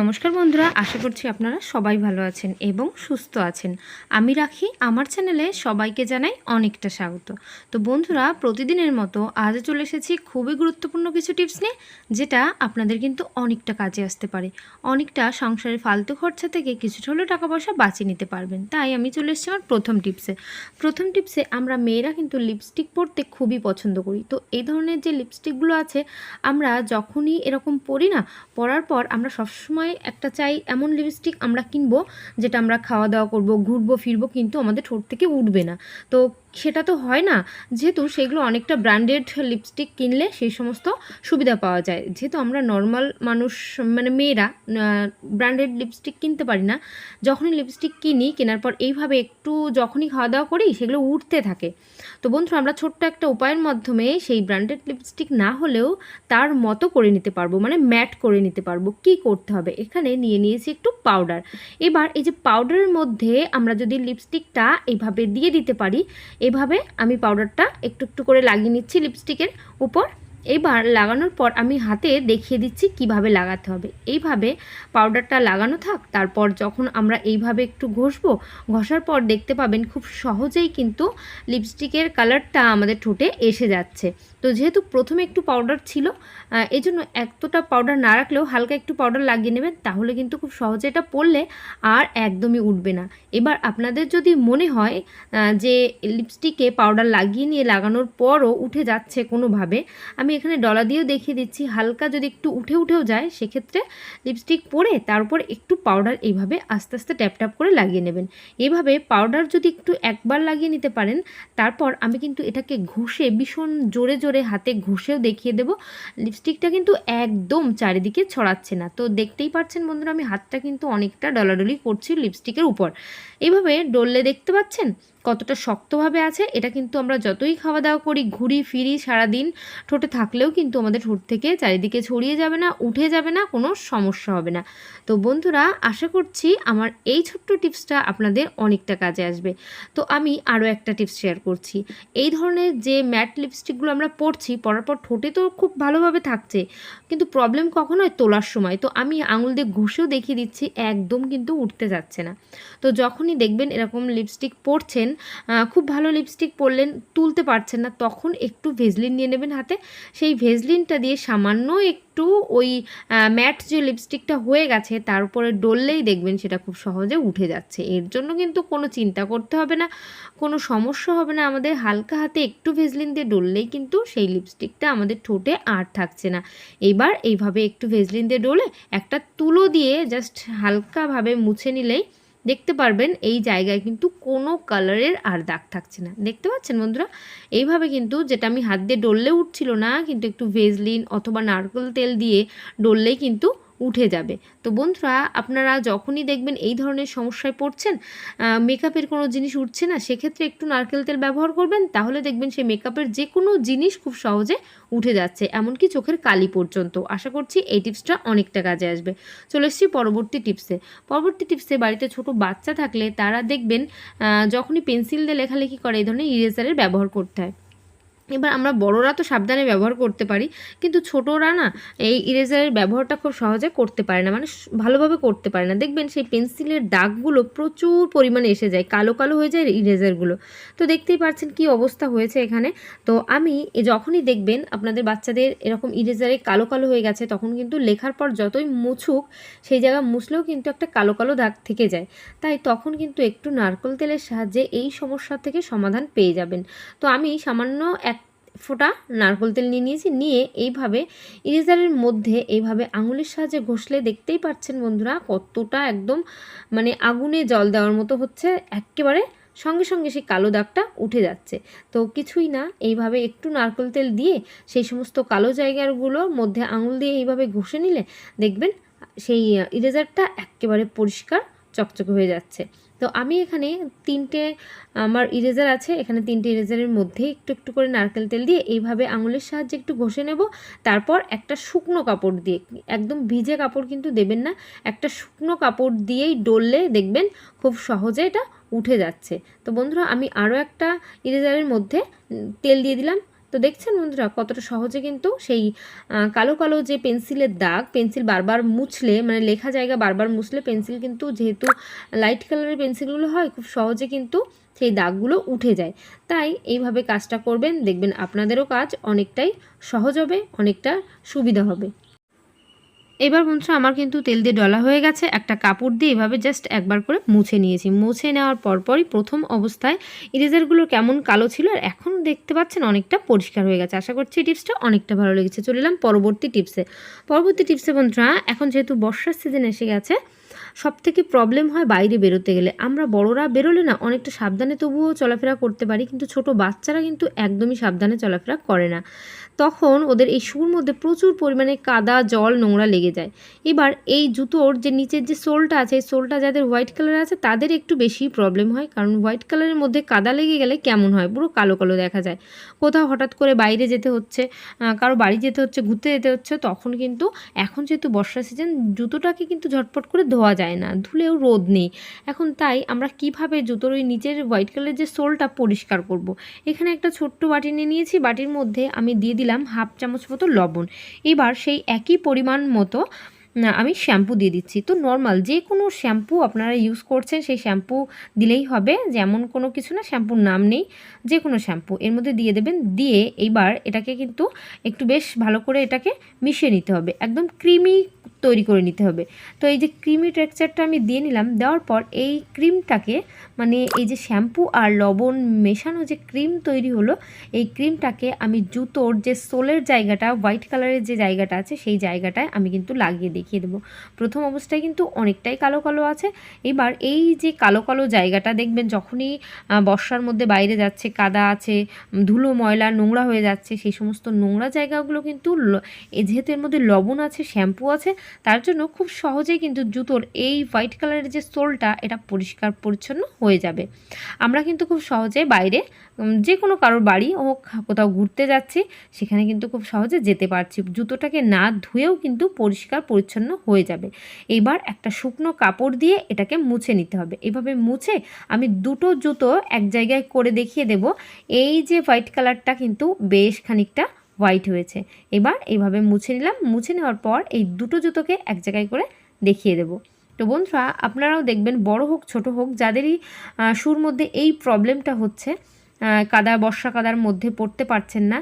নমস্কার বন্ধুরা, আশা করছি আপনারা সবাই ভালো আছেন এবং সুস্থ আছেন। আমি রাখি, আমার চ্যানেলে সবাইকে জানাই অনেকটা স্বাগত। তো বন্ধুরা, প্রতিদিনের মতো আজ চলে এসেছি খুবই গুরুত্বপূর্ণ কিছু টিপস নিয়ে, যেটা আপনাদের কিন্তু অনেকটা কাজে আসতে পারে। অনেকটা সংসারের ফালতু খরচা থেকে কিছুটা হলেও টাকা পয়সা বাঁচিয়ে নিতে পারবেন। তাই আমি চলে এসেছি আমার প্রথম টিপসে। প্রথম টিপসে আমরা মেয়েরা কিন্তু লিপস্টিক পরতে খুবই পছন্দ করি। তো এই ধরনের যে লিপস্টিকগুলো আছে, আমরা যখনই এরকম পরি না, পরার পর আমরা সবসময় একটা চাই এমন লিপস্টিক আমরা কিনবো, যেটা আমরা খাওয়া দাওয়া করব, ঘুরবো, ফিরবো, কিন্তু আমাদের ঠোঁট থেকে উঠবে না। তো সেটা তো হয় না। যেহেতু সেগুলো অনেকটা ব্র্যান্ডেড লিপস্টিক কিনলে সেই সমস্ত সুবিধা পাওয়া যায়। যেহেতু আমরা নর্মাল মানুষ মানে মেয়েরা ব্র্যান্ডেড লিপস্টিক কিনতে পারি না। যখনই লিপস্টিক কিনি, কেনার পর এইভাবে একটু যখনই খাওয়া দাওয়া করি, সেগুলো উঠতে থাকে। তো বন্ধুরা আমরা ছোট্ট একটা উপায়ের মাধ্যমে সেই ব্র্যান্ডেড লিপস্টিক না হলেও তার মতো করে নিতে পারব মানে ম্যাট করে নিতে পারব। কি করতে হবে? এখানে নিয়ে নিয়েছি একটু পাউডার এবার এই যে পাউডারের মধ্যে আমরা যদি লিপস্টিকটা এইভাবে দিয়ে দিতে পারি এভাবে আমি পাউডারটা একটু একটু করে লাগিয়ে নিচ্ছি লিপস্টিকের উপর। এবার লাগানোর পর আমি হাতে দেখিয়ে দিচ্ছি কীভাবে লাগাতে হবে। এইভাবে পাউডারটা লাগানো থাক, তারপর যখন আমরা এইভাবে একটু ঘষবো, ঘষার পর দেখতে পাবেন খুব সহজেই কিন্তু লিপস্টিকের কালারটা আমাদের ঠোঁটে এসে যাচ্ছে। তো যেহেতু প্রথমে একটু পাউডার ছিল এই জন্য এতটা পাউডার না রাখলেও হালকা একটু পাউডার লাগিয়ে নেবেন, তাহলে কিন্তু খুব সহজে এটা পড়লে আর একদমই উঠবে না। এবার আপনাদের যদি মনে হয় যে লিপস্টিকে পাউডার লাগিয়ে নিয়ে লাগানোর পরও উঠে যাচ্ছে কোনোভাবে, আমি এখানে ডলা দিয়েও দেখিয়ে দিচ্ছি, হালকা যদি একটু উঠে উঠেও যায়, সেক্ষেত্রে লিপস্টিক পরে তার উপর একটু পাউডার এইভাবে আস্তে আস্তে ট্যাপ ট্যাপ করে লাগিয়ে নেবেন। এভাবে পাউডার যদি একটু একবার লাগিয়ে নিতে পারেন, তারপর আমি কিন্তু এটাকে ঘষে ভীষণ জোরে জোরে হাতে ঘষেও দেখিয়ে দেবো। লিপস্টিকটা কিন্তু একদম চারিদিকে ছড়াচ্ছে না। তো দেখতেই পাচ্ছেন বন্ধুরা, আমি হাতটা কিন্তু অনেকটা ডলাডলি করছি লিপস্টিকের উপর। এইভাবে ডললে দেখতে পাচ্ছেন? কতটা শক্তভাবে আছে, এটা কিন্তু আমরা যতই খাওয়া দাওয়া করি, ঘুরি, ফিরি সারাদিন, ঠোঁটে থাকলেও কিন্তু আমাদের ঠোঁট থেকে চারিদিকে ছড়িয়ে যাবে না, উঠে যাবে না, কোনো সমস্যা হবে না। তো বন্ধুরা, আশা করছি আমার এই ছোট্ট টিপসটা আপনাদের অনেকটা কাজে আসবে। তো আমি আরও একটা টিপস শেয়ার করছি। এই ধরনের যে ম্যাট লিপস্টিকগুলো আমরা পরছি, পরার পর ঠোঁটে তো খুব ভালোভাবে থাকছে, কিন্তু প্রবলেম কখন হয়? তোলার সময়। তো আমি আঙুল দিয়ে ঘষেও দেখিয়ে দিচ্ছি, একদম কিন্তু উঠতে যাচ্ছে না। তো যখনই দেখবেন এরকম লিপস্টিক পরছেন খুব ভালো লিপস্টিক পরলেন, তুলতে পারছেন না, তখন একটু ভেজলিন নিয়ে নেবেন হাতে। সেই ভেজলিনটা দিয়ে সামান্য একটু ওই ম্যাট যে লিপস্টিকটা হয়ে গেছে, তার উপরে ডললেই দেখবেন সেটা খুব সহজে উঠে যাচ্ছে। এর জন্য কিন্তু কোনো চিন্তা করতে হবে না, কোনো সমস্যা হবে না। আমাদের হালকা হাতে একটু ভেজলিন দিয়ে ডললেই কিন্তু সেই লিপস্টিকটা আমাদের ঠোঁটে আর থাকছে না। এবার এইভাবে একটু ভেজলিন দিয়ে ডলে একটা তুলো দিয়ে জাস্ট হালকাভাবে মুছে নিলেই দেখতে পারবেন এই জায়গায় কিন্তু কোনো কালারের আর দাগ থাকছে না। দেখতে পাচ্ছেন বন্ধুরা? এইভাবে কিন্তু যেটা আমি হাত দিয়ে ডললে উঠছিল না, কিন্তু একটু ভেজলিন অথবা নারকেল তেল দিয়ে ডললেই কিন্তু উঠে যাবে। তো বন্ধুরা, আপনারা যখনই দেখবেন এই ধরনের সমস্যায় পড়ছেন মেকআপের কোনো জিনিস উঠছে না, সেক্ষেত্রে একটু নারকেল তেল ব্যবহার করবেন, তাহলে দেখবেন সেই মেকআপের যে কোনো জিনিস খুব সহজে উঠে যাচ্ছে, এমনকি চোখের কালি পর্যন্ত। আশা করছি এই টিপসটা অনেকটা কাজে আসবে। চলে এসেছি পরবর্তী টিপসে। পরবর্তী টিপসে বাড়িতে ছোট বাচ্চা থাকলে তারা দেখবেন যখনই পেন্সিল দিয়ে লেখালেখি করে, এই ধরনের ইরেজারের ব্যবহার করতে হয়। এবার আমরা বড়রা তো সাবধানে ব্যবহার করতে পারি, কিন্তু ছোটরা না এই ইরেজারের ব্যবহারটা খুব সহজে করতে পারে না মানে ভালোভাবে করতে পারে না। দেখবেন সেই পেন্সিলের দাগগুলো প্রচুর পরিমাণে এসে যায়, কালো কালো হয়ে যায় ইরেজারগুলো তো দেখতেই পাচ্ছেন কি অবস্থা হয়েছে এখানে। তো আমি যখনই দেখবেন আপনাদের বাচ্চাদের এরকম ইরেজারে কালো কালো হয়ে গেছে, তখন কিন্তু লেখার পর যতই মুছুক, সেই জায়গা মুছলেও কিন্তু একটা কালো কালো দাগ থেকে যায়। তাই তখন কিন্তু একটু নারকল তেলের সাহায্যে এই সমস্যা থেকে সমাধান পেয়ে যাবেন। তো আমি সামান্য এক ফোঁটা নারকোল তেল নিয়ে নিয়েছি, নিয়ে এইভাবে ইরেজারের মধ্যে এইভাবে আঙুলের সাহায্যে ঘষলে দেখতেই পাচ্ছেন বন্ধুরা কতটা একদম মানে আগুনে জল দেওয়ার মতো হচ্ছে, একেবারে সঙ্গে সঙ্গে সেই কালো দাগটা উঠে যাচ্ছে। তো কিছুই না, এইভাবে একটু নারকোল তেল দিয়ে সেই সমস্ত কালো জায়গাগুলোর মধ্যে আঙুল দিয়ে এইভাবে ঘষে নিলে দেখবেন সেই ইরেজারটা একেবারে পরিষ্কার, চকচকে হয়ে যাচ্ছে। তো আমি এখানে তিনটে, আমার ইরেজার আছে, এখানে তিনটে ইরেজারের মধ্যে একটু একটু করে নারকেল তেল দিয়ে এইভাবে আঙুলের সাহায্যে একটু ঘষে নেব। তারপর একটা শুকনো কাপড় দিয়ে, একদম ভিজে কাপড় কিন্তু দেবেন না, একটা শুকনো কাপড় দিয়েই ডললে দেখবেন খুব সহজে এটা উঠে যাচ্ছে। তো বন্ধুরা, আমি আরও একটা ইরেজারের মধ্যে তেল দিয়ে দিলাম। তো দেখছেন বন্ধুরা, কতটা সহজে কিন্তু সেই কালো কালো যে পেন্সিলের দাগ, পেন্সিল বারবার মুছলে মানে লেখা জায়গা বারবার মুছলে পেন্সিল কিন্তু যেহেতু লাইট কালারের পেন্সিলগুলো হয়, খুব সহজে কিন্তু সেই দাগগুলো উঠে যায়। তাই এইভাবে কাজটা করবেন, দেখবেন আপনাদেরও কাজ অনেকটাই সহজ হবে, অনেকটা সুবিধা হবে। এবার বন্ধুরা, আমার কিন্তু তেল দিয়ে ডলা হয়ে গেছে। একটা কাপড় দিয়ে এভাবে জাস্ট একবার করে মুছে নিয়েছি। মুছে নেওয়ার পরপরই প্রথম অবস্থায় ইরেজারগুলো কেমন কালো ছিল আর এখন দেখতে পাচ্ছেন অনেকটা পরিষ্কার হয়ে গেছে। আশা করছি টিপসটা অনেকটা ভালো লেগেছে। চলে এলাম পরবর্তী টিপসে। পরবর্তী টিপসে বন্ধুরা, এখন যেহেতু বর্ষার সিজন এসে গেছে সব থেকে প্রবলেম হয় বাইরে বেরোতে গেলে। আমরা বড়রা বেরোলে না অনেকটা সাবধানে তবুও চলাফেরা করতে পারি, কিন্তু ছোট বাচ্চারা কিন্তু একদমই সাবধানে চলাফেরা করে না। তখন ওদের এই শুর মধ্যে প্রচুর পরিমাণে কাদা, জল, নোংরা লেগে যায়। এবার এই জুতোর যে নিচের যে সোলটা আছে সোলটা যাদের হোয়াইট কালার আছে, তাদের একটু বেশি প্রবলেম হয়। কারণ হোয়াইট কালারের মধ্যে কাদা লেগে গেলে কেমন হয়? পুরো কালো কালো দেখা যায়। কোথাও হঠাৎ করে বাইরে যেতে হচ্ছে কারও বাড়ি যেতে হচ্ছে, ঘুরতে যেতে হচ্ছে, তখন কিন্তু এখন যেহেতু বর্ষা সিজন জুতোটাকে কিন্তু ঝটপট করে ধোয়া যায় না, ধুলেও রোদ নেই। এখন তাই আমরা কীভাবে জুতোর ওই নিচের হোয়াইট কালারের যে সোলটা পরিষ্কার করব। এখানে একটা ছোট্ট বাটি নিয়ে নিয়েছি, বাটির মধ্যে আমি দিয়ে দিলাম হাফ চামচ মতো লবণ। এবার সেই একই পরিমাণ মতো আমি শ্যাম্পু দিয়ে দিচ্ছি। তো নর্মাল যে কোনো শ্যাম্পু আপনারা ইউজ করছেন, সেই শ্যাম্পু দিলেই হবে। যেমন কোনো কিছু না, শ্যাম্পুর নাম নেই, যে কোনো শ্যাম্পু। এর মধ্যে দিয়ে দেবেন, দিয়ে এইবার এটাকে কিন্তু একটু বেশ ভালো করে এটাকে মিশিয়ে নিতে হবে। একদম ক্রিমি তৈরি করে নিতে হবে। তো এই যে ক্রিমি টেক্সচারটা আমি দিয়ে নিলাম, দেওয়ার পর এই ক্রিমটাকে মানে এই যে শ্যাম্পু আর লবণ মেশানো যে ক্রিম তৈরি হলো, এই ক্রিমটাকে আমি জুতোর যে সোলের জায়গাটা হোয়াইট কালারের যে জায়গাটা আছে, সেই জায়গাটায় আমি কিন্তু লাগিয়ে দেখিয়ে দেবো। প্রথম অবস্থায় কিন্তু অনেকটাই কালো কালো আছে। এবার এই যে কালো কালো জায়গাটা দেখবেন যখনই বর্ষার মধ্যে বাইরে যাচ্ছে, কাদা আছে, ধুলো, ময়লা, নোংরা হয়ে যাচ্ছে, সেই সমস্ত নোংরা জায়গাগুলো কিন্তু যেহেতু এর মধ্যে লবণ আছে শ্যাম্পু আছে তার জন্য খুব সহজেই কিন্তু জুতোর এই হোয়াইট কালারের যে সোলটা, এটা পরিষ্কার পরিচ্ছন্ন হয়ে যাবে। আমরা কিন্তু খুব সহজে বাইরে যে কোনো কারোর বাড়ি হোক, কোথাও ঘুরতে যাচ্ছি, সেখানে কিন্তু খুব সহজে যেতে পারছি। জুতোটাকে না ধুয়েও কিন্তু পরিষ্কার পরিচ্ছন্ন হয়ে যাবে। এবার একটা শুকনো কাপড় দিয়ে এটাকে মুছে নিতে হবে। এভাবে মুছে আমি দুটো জুতো এক জায়গায় করে দেখিয়ে দেব। এই যে হোয়াইট কালারটা কিন্তু বেশ খানিকটা হোয়াইট হয়েছে। এবার এইভাবে মুছে নিলাম। মুছে নেওয়ার পর এই দুটো জুতোকে এক জায়গায় করে দেখিয়ে দেবো। তো বন্ধুরা, আপনারাও দেখবেন, বড় হোক, ছোট হোক, যাদেরই সুর শুর মধ্যে এই প্রবলেমটা হচ্ছে কাদা, বর্ষা কাদার মধ্যে পড়তে পারছেন না।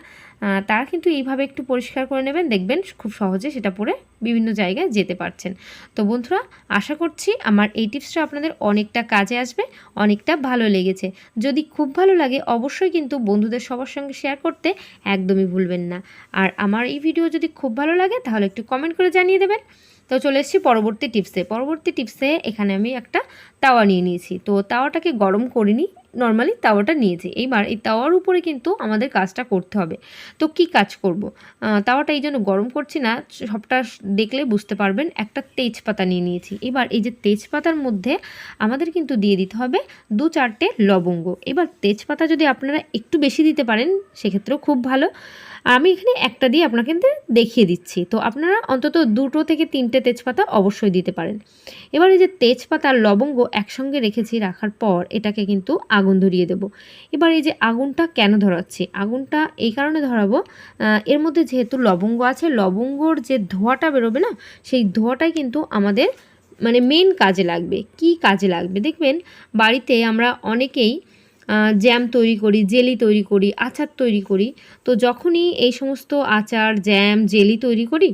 তারা কিন্তু এইভাবে একটু পরিষ্কার করে নেবেন। দেখবেন খুব সহজে সেটা পরে বিভিন্ন জায়গায় যেতে পারছেন। তো বন্ধুরা, আশা করছি আমার এই টিপসটা আপনাদের অনেকটা কাজে আসবে, অনেকটা ভালো লেগেছে। যদি খুব ভালো লাগে, অবশ্যই কিন্তু বন্ধুদের সবার সঙ্গে শেয়ার করতে একদমই ভুলবেন না। আর আমার এই ভিডিও যদি খুব ভালো লাগে, তাহলে একটু কমেন্ট করে জানিয়ে দেবেন। তো চলে এসেছি পরবর্তী টিপসে। পরবর্তী টিপসে এখানে আমি একটা তাওয়া নিয়ে নিয়েছি। তো তাওয়াটাকে গরম করিনি নর্মালি তাওয়াটা নিয়েছি। এইবার এই তাওয়ার উপরে কিন্তু আমাদের কাজটা করতে হবে। তো কি কাজ করব? তাওয়াটা এই জন্য গরম করছি না, সবটা দেখলে বুঝতে পারবেন, একটা তেজপাতা নিয়ে নিয়েছি। এবার এই যে তেজপাতার মধ্যে আমাদের কিন্তু দিয়ে দিতে হবে দু চারটে লবঙ্গ। এবার তেজপাতা যদি আপনারা একটু বেশি দিতে পারেন, সেক্ষেত্রেও খুব ভালো। আমি এখানে একটা দিয়ে আপনাকে দেখিয়ে দিচ্ছি। তো আপনারা অন্তত দুটো থেকে তিনটে তেজপাতা অবশ্যই দিতে পারেন। এবার এই যে তেজপাতা আর লবঙ্গ একসঙ্গে রেখেছি রাখার পর এটাকে কিন্তু আগুন ধরিয়ে দেব। এবার এই যে আগুনটা কেন ধরাচ্ছি? আগুনটা এই কারণে ধরাবো এর মধ্যে যেহেতু লবঙ্গ আছে, লবঙ্গর যে ধোঁয়াটা বেরোবে না, সেই ধোঁয়াটাই কিন্তু আমাদের মানে মেন কাজে লাগবে। কি কাজে লাগবে? দেখবেন বাড়িতে আমরা অনেকেই জ্যাম তৈরি করি, জেলি তৈরি করি, আচার তৈরি করি। তো যখনই এই সমস্ত আচার, জ্যাম, জেলি তৈরি করি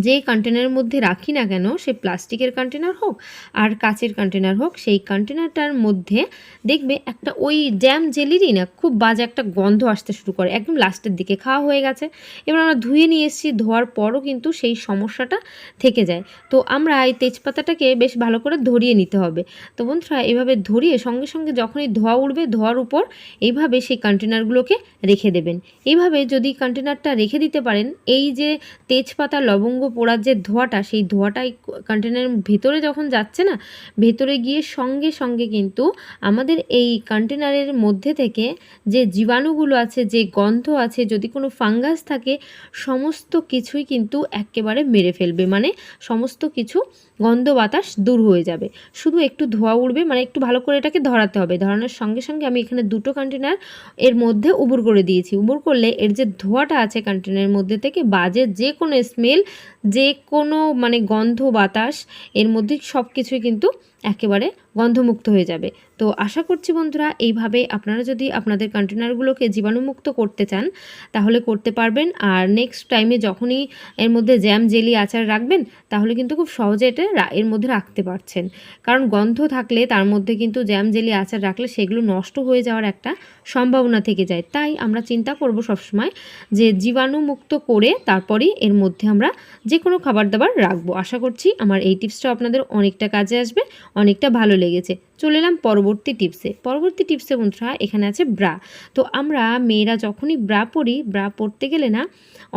যে কন্টেনারের মধ্যে রাখি না কেন, সে প্লাস্টিকের কন্টেনার হোক আর কাচের কন্টেনার হোক, সেই কন্টেনারটার মধ্যে দেখবে একটা ওই জ্যাম জেলিরই না খুব বাজে একটা গন্ধ আসতে শুরু করে। একদম লাস্টের দিকে খাওয়া হয়ে গেছে। এবার আমরা ধুয়ে নিয়ে এসেছি, ধোয়ার পরও কিন্তু সেই সমস্যাটা থেকে যায়। তো আমরা এই তেজপাতাটাকে বেশ ভালো করে ধরিয়ে নিতে হবে। তো বন্ধুরা, এভাবে ধরিয়ে সঙ্গে সঙ্গে যখনই ধোয়া উঠবে ধোয়ার উপর এইভাবে সেই কন্টেনারগুলোকে রেখে দেবেন। এইভাবে যদি কন্টেনারটা রেখে দিতে পারেন, এই যে তেজপাতা, লবঙ্গ পোড়ার যে ধোঁয়াটা, সেই ধোঁয়াটা এই কন্টেনারের ভেতরে যখন যাচ্ছে না, ভেতরে গিয়ে সঙ্গে সঙ্গে কিন্তু আমাদের এই কন্টেনারের মধ্যে থেকে যে জীবাণুগুলো আছে, যে গন্ধ আছে, যদি কোনো ফাঙ্গাস থাকে, সমস্ত কিছুই কিন্তু একেবারে মেরে ফেলবে। মানে সমস্ত কিছু গন্ধ বাতাস দূর হয়ে যাবে। শুধু একটু ধোয়া উঠবে মানে একটু ভালো করে এটাকে ধরাতে হবে। ধরানোর সঙ্গে সঙ্গে আমি এখানে দুটো কন্টেনার এর মধ্যে উবুর করে দিয়েছি। উবুর করলে এর যে ধোঁয়াটা আছে কন্টেনারের মধ্যে থেকে, বাজে যে কোনো স্মেল যে কোনো মানে গন্ধ বাতাস, এর মধ্যে সব কিছুই কিন্তু একেবারে গন্ধমুক্ত হয়ে যাবে। তো আশা করছি বন্ধুরা, এইভাবে আপনারা যদি আপনাদের কন্টেনারগুলোকে জীবাণুমুক্ত করতে চান, তাহলে করতে পারবেন। আর নেক্সট টাইমে যখনই এর মধ্যে জ্যাম জেলি আচার রাখবেন, তাহলে কিন্তু খুব সহজে এটা এর মধ্যে রাখতে পারছেন। কারণ গন্ধ থাকলে, তার মধ্যে কিন্তু জ্যাম জেলি আচার রাখলে সেগুলো নষ্ট হয়ে যাওয়ার একটা সম্ভাবনা থেকে যায়। তাই আমরা চিন্তা করব সবসময় যে জীবাণুমুক্ত করে তারপরেই এর মধ্যে আমরা যে কোনো খাবার দাবার রাখব। আশা করছি আমার এই টিপসটা আপনাদের অনেকটা কাজে আসবে, অনেকটা ভালো লেগেছে। চলে এলাম পরবর্তী টিপসে পরবর্তী টিপসে বন্ধুরা, এখানে আছে ব্রা তো আমরা মেয়েরা যখনই ব্রা পরি ব্রা পরতে গেলে না,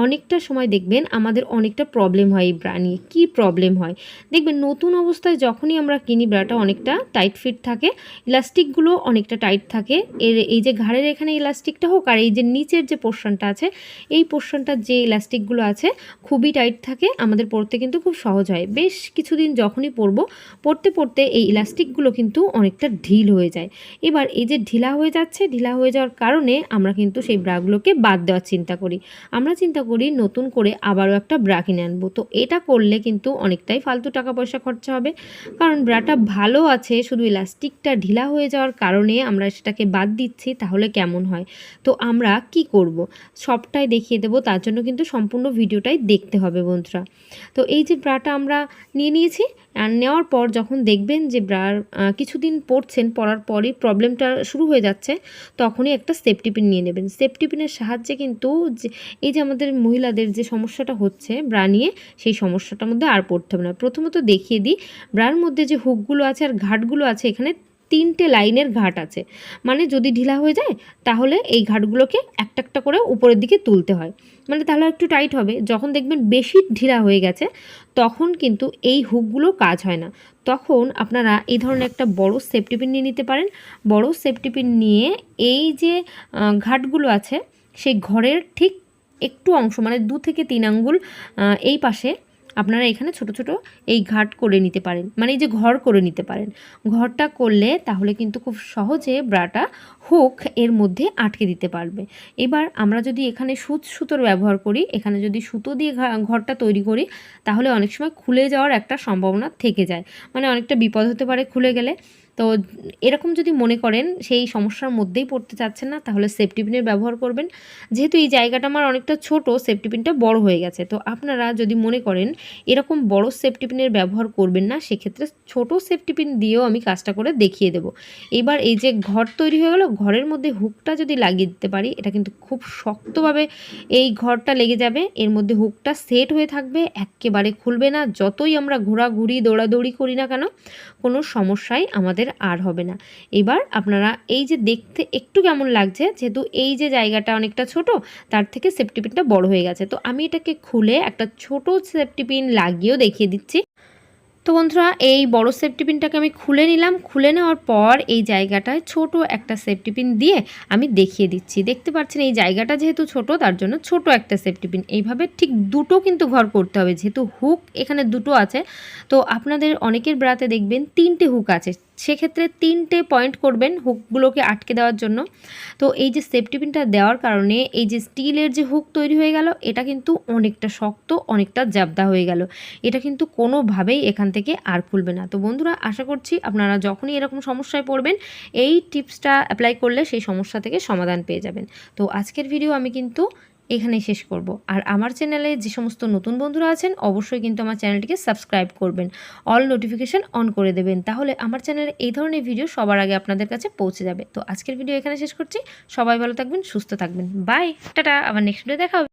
অনেকটা সময় দেখবেন আমাদের অনেকটা প্রবলেম হয় এই ব্রা নিয়ে। কী প্রবলেম হয়? দেখবেন নতুন অবস্থায় যখনই আমরা কিনি ব্রাটা অনেকটা টাইট ফিট থাকে ইলাস্টিকগুলো অনেকটা টাইট থাকে। এর, এই যে ঘাড়ের এখানে ইলাস্টিকটা হোক আর এই যে নিচের যে পোর্শনটা আছে, এই পোর্শনটা যে ইলাস্টিকগুলো আছে, খুবই টাইট থাকে। আমাদের পরতে কিন্তু খুব সহজ হয়। বেশ কিছুদিন যখনই পরবো, পরতে পরতে এই ইলাস্টিকগুলো কিন্তু অনেকটা ঢিল হয়ে যায়। এবার এই যে ঢিলা হয়ে যাচ্ছে, ঢিলা হয়ে যাওয়ার কারণে আমরা কিন্তু সেই ব্রাগুলোকে বাদ দেওয়ার চিন্তা করি। আমরা চিন্তা করি নতুন করে আবারও একটা ব্রা কিনে আনব। তো এটা করলে কিন্তু অনেকটাই ফালতু টাকা পয়সা খরচা হবে। কারণ ব্রাটা ভালো আছে, শুধু ইলাস্টিকটা ঢিলা হয়ে যাওয়ার কারণে আমরা সেটাকে বাদ দিচ্ছি, তাহলে কেমন হয়? তো আমরা কি করব? সবটাই দেখিয়ে দেবো, তার জন্য কিন্তু সম্পূর্ণ ভিডিওটাই দেখতে হবে বন্ধুরা। তো এই যে ব্রাটা আমরা নিয়ে নিয়েছি আর নেওয়ার পর যখন দেখবেন যে ব্রার কিছুদিন পরছেন পরার পরই প্রবলেমটা শুরু হয়ে যাচ্ছে, তখনই একটা সেফটি পিন নিয়ে নেবেন। সেফটি পিনের সাহায্যে কিন্তু যে, এই যে আমাদের মহিলাদের যে সমস্যাটা হচ্ছে ব্রা নিয়ে, সেই সমস্যাটার মধ্যে আর পড়তে হবে না। প্রথমত দেখিয়ে দিই, ব্রার মধ্যে যে হুকগুলো আছে আর ঘাটগুলো আছে, এখানে তিনটে লাইনের ঘাট আছে। মানে যদি ঢিলা হয়ে যায়, তাহলে এই ঘাটগুলোকে একটা একটা করে উপরের দিকে তুলতে হয়। মানে তাহলে একটু টাইট হবে। যখন দেখবেন বেশি ঢিলা হয়ে গেছে, তখন কিন্তু এই হুকগুলো কাজ হয় না। তখন আপনারা এই ধরনের একটা বড় সেফটি পিন নিয়ে নিতে পারেন। বড় সেফটি পিন নিয়ে এই যে ঘাটগুলো আছে, সেই ঘরের ঠিক একটু অংশ মানে দু থেকে তিন আঙ্গুল এই পাশে আপনারা এখানে ছোট ছোট এই ঘাট করে নিতে পারেন। মানে এই যে ঘর করে নিতে পারেন। ঘরটা করলে তাহলে কিন্তু খুব সহজে ব্রাটা হুক এর মধ্যে আটকে দিতে পারবে। এবার আমরা যদি এখানে সুত সুতোর ব্যবহার করি, এখানে যদি সুতো দিয়ে ঘরটা তৈরি করি, তাহলে অনেক সময় খুলে যাওয়ার একটা সম্ভাবনা থেকে যায়। মানে অনেকটা বিপদ হতে পারে খুলে গেলে। তো এরকম যদি মনে করেন, সেই সমস্যার মধ্যেই পড়তে চাচ্ছেন না, তাহলে সেফটি পিনের ব্যবহার করবেন। যেহেতু এই জায়গাটা আমার অনেকটা ছোট সেফটি পিনটা বড় হয়ে গেছে। তো আপনারা যদি মনে করেন, এরকম বড় সেফটি পিনের ব্যবহার করবেন না, সেক্ষেত্রে ছোট সেফটি পিন দিয়েও আমি কাজটা করে দেখিয়ে দেবো। এবার এই যে ঘর তৈরি হয়ে গেল, ঘরের মধ্যে হুকটা যদি লাগিয়ে দিতে পারি, এটা কিন্তু খুব শক্তভাবে এই ঘরটা লেগে যাবে। এর মধ্যে হুকটা সেট হয়ে থাকবে, একেবারে খুলবে না। যতই আমরা ঘোরাঘুরি, দৌড়াদৌড়ি করি না কেন, কোনো সমস্যাই আমাদের আর হবে না। এবার আপনারা এই যে দেখতে একটু কেমন লাগছে, যেহেতু এই যে জায়গাটা অনেকটা ছোট, তার থেকে সেফটি পিনটা বড় হয়ে গেছে। তো আমি এটাকে খুলে একটা ছোট সেফটি পিন লাগিয়েও দেখিয়ে দিচ্ছি। তো বন্ধুরা, এই বড় সেফটি পিনটাকে আমি খুলে নিলাম। খুলে নেওয়ার পর এই জায়গাটায় ছোট একটা সেফটি পিন দিয়ে আমি দেখিয়ে দিচ্ছি। দেখতে পাচ্ছেন, এই জায়গাটা যেহেতু ছোট, তার জন্য ছোট একটা সেফটি পিন এইভাবে ঠিক দুটো কিন্তু ঘর করতে হবে, যেহেতু হুক এখানে দুটো আছে। তো আপনাদের অনেকের ব্রাতে দেখবেন তিনটে হুক আছে। সেক্ষেত্রে তিনটে পয়েন্ট করবেন হুকগুলোকে আটকে দেওয়ার জন্য। তো এই যে সেফটি পিনটা দেওয়ার কারণে এই যে স্টিলের যে হুক তৈরি হয়ে গেল, এটা কিন্তু অনেকটা শক্ত, অনেকটা জাবদা হয়ে গেল। এটা কিন্তু কোনোভাবেই এখান থেকে আর খুলবে না। তো বন্ধুরা, আশা করছি আপনারা যখনই এরকম সমস্যায় পড়বেন, এই টিপসটা অ্যাপ্লাই করলে সেই সমস্যা থেকে সমাধান পেয়ে যাবেন। তো আজকের ভিডিও আমি কিন্তু এখানেই শেষ করব। আর আমার চ্যানেলে যে সমস্ত নতুন বন্ধুরা আছেন, অবশ্যই কিন্তু আমার চ্যানেলটিকে সাবস্ক্রাইব করবেন। অল নোটিফিকেশান অন করে দেবেন, তাহলে আমার চ্যানেলে এই ধরনের ভিডিও সবার আগে আপনাদের কাছে পৌঁছে যাবে। তো আজকের ভিডিও এখানে শেষ করছি। সবাই ভালো থাকবেন, সুস্থ থাকবেন। বাই, টাটা, আবার নেক্সট ভিডিও দেখা হবে।